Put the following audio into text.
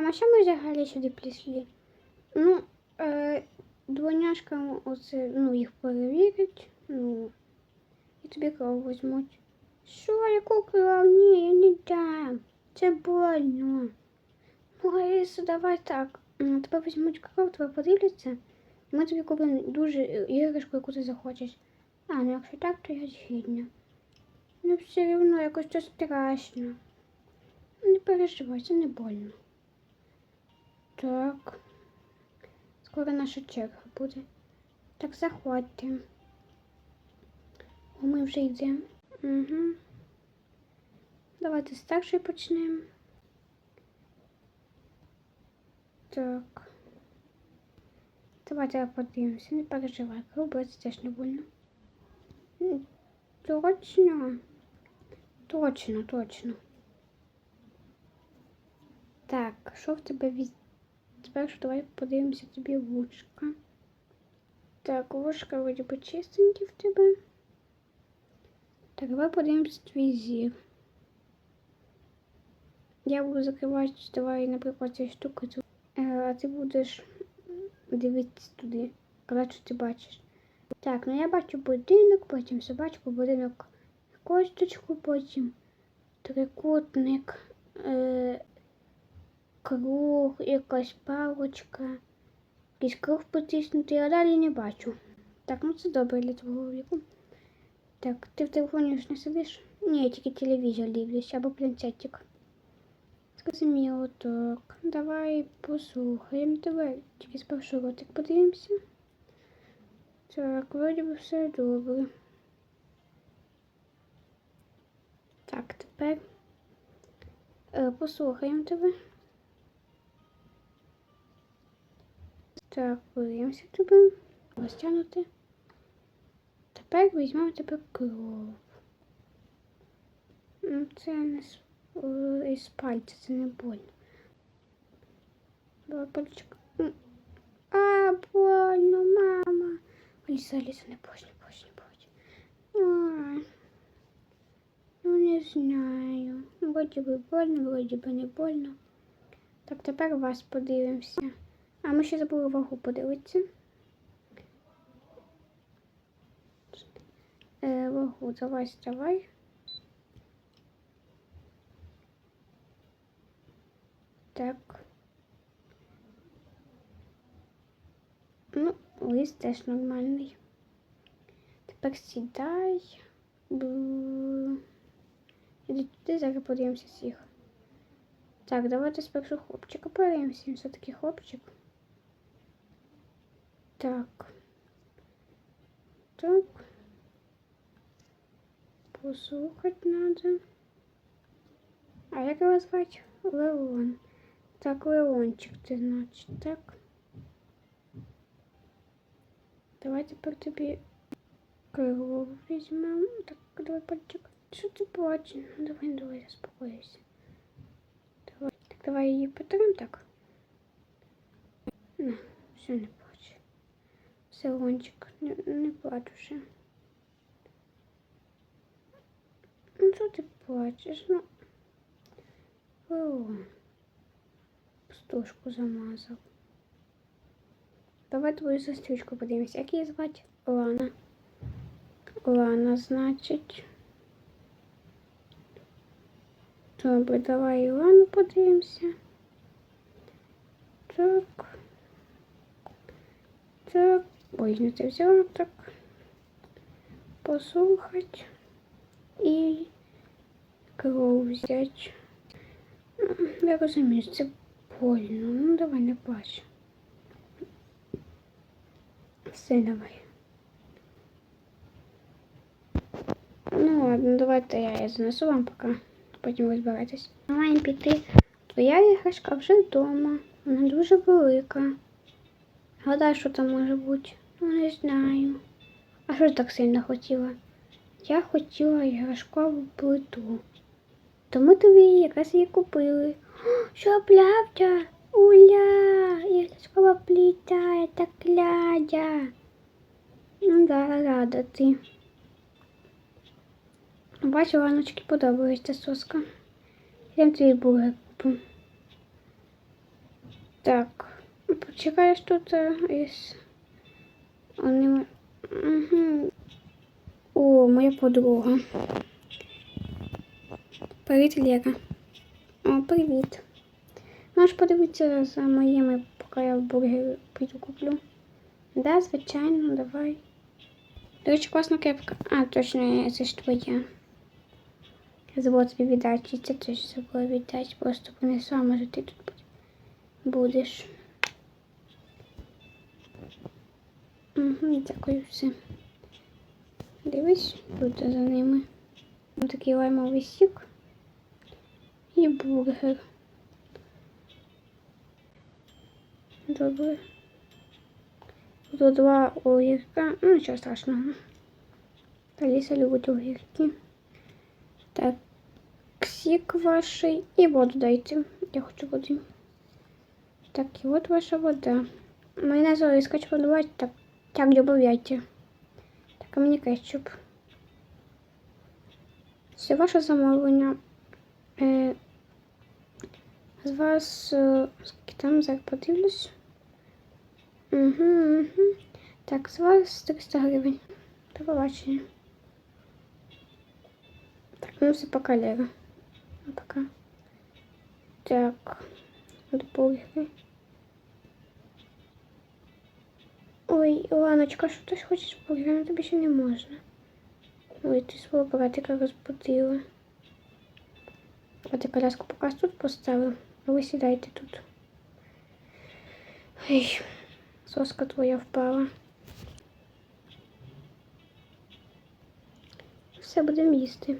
Мама, що ми взагалі сюди прийшли? Ну, е, двойняшкам оце, ну, їх перевірять, ну, і тобі кров візьмуть. Що, яку кров? Ні, я не дам. Це больно. Ну, Лариса, давай так. М, Тебе візьмуть кров, тебе подивляться. Ми тобі купимо дуже іграшку, яку ти захочеш. А, ну якщо так, то я згідна. Ну, все одно якось це страшно. Не переживай, це не больно. Так. Скоро наша черга буде. Так, заходьте. Ми вже йдемо. Угу. Давайте з старшої почнемо. Так. Давайте подивимося, не переживай, робити теж не больно. Точно. Точно, точно. Так, що в тебе від... Спершу давай подивимося тобі вушка. Так, вушка вроді би чистенькі в тебе. Так, давай подивимося твій зір. Я буду закривати, давай, наприклад, ці штуки, тут. Е, а ти будеш дивитися туди, казати, що ти бачиш. Так, ну я бачу будинок, потім собачку, будинок косточку, потім трикутник, е, круг, якась палочка, якийсь круг потиснутий, а далі не бачу. Так, ну це добре для твого віку. Так, ти в телефоні ж не сидиш? Ні, я тільки телевізор дивлюсь, або планцетик. Зрозуміло, так. Давай послухаємо тебе. Тільки спершу ротик подивимося. Так, вроді би все добре. Так, тепер е, послухаємо тебе. Так, подивимося тебе. Розтягнути. Тепер візьмемо тебе кров. Ну, Це не з, пальця, це не больно. Давай пальчик. А, больно, мама. Алиса, Алиса, не плачь, не плачь, не. А, ну, не знаю. Вроді би больно, вроді би не больно. Так, тепер вас подивимося. А ми ще забули вагу подивитися. Е, вагу, давай, вставай. Так. Ну, лист теж нормальний. Тепер сідай. Іди туди, зараз подивимося всіх. Так, давайте спершу хлопчика подивимося. Він все-таки хлопчик. Так. Так. Послухать надо. А як його звати? Леон. Так, Леончик ти, значить, так. Давай тепер тобі крило візьмемо. Так, давай пальчик. Що ти плачеш? Ну, давай, давай, заспокойся. Давай. Так, давай її потрим так. На, все, не плач. Не, не плач уже. Ну, що ти плачеш? Ну, Леон. Пустошку замазав. Давай твою сестричку подивимось. Як її звати? Лана. Лана, значить. Добре, давай Ілану подивимося. Так. Так. Ой, не це взяла так. Послухать. І кров взять. Ну, Я розумію, це больно. Ну, давай не плач. Все, давай. Ну ладно, давайте я її занесу вам поки. Потім розберетесь. Маємо піти. Твоя іграшка вже вдома. Вона дуже велика. Гадай, що там може бути? Ну, не знаю. А що ж так сильно хотіла? Я хотіла іграшкову плиту. Тому тобі якраз її купили. Що плявця? Уля! Іграшкова плита, це клядя. Ну да, рада ти. Бачу, Ваночки подобається соска. Я твій бургер куплю. Так. Почекаєш тут е, із. Вони... Угу. О, моя подруга. Привіт, Лера. О, привіт. Можеш подивитися за моїми, поки я бургер піду куплю. Да, звичайно, давай. До речі, класна кепка. А, точно, це ж твоя. Забула тобі віддати, і це теж забула віддати. Просто принесла, може ти тут будеш. Угу, дякую все. Дивись, тут за ними. Ось такий лаймовий сік і бургер. Добре. Тут два огірка. Ну, нічого страшного. Аліса любить огірки. Так, сік ваший і воду дайте. Я хочу води. Так, і от ваша вода. Майонез скач подавати, так, так добавляйте. Так, а мені кетчуп. Все ваше замовлення. Е, з вас е, там зараз подивлюсь. Угу, угу. Так, з вас 300 гривень. До побачення. Так, ну все пока, Лера. Ну, Пока. Так. До Ой, Ланочка, що ти хочеш? Ну тобі ще не можна. Ой, ти свого братика розбудила. От я коляску поки тут поставив, а ви сідайте тут. Ой, соска твоя впала. Все, будемо їсти.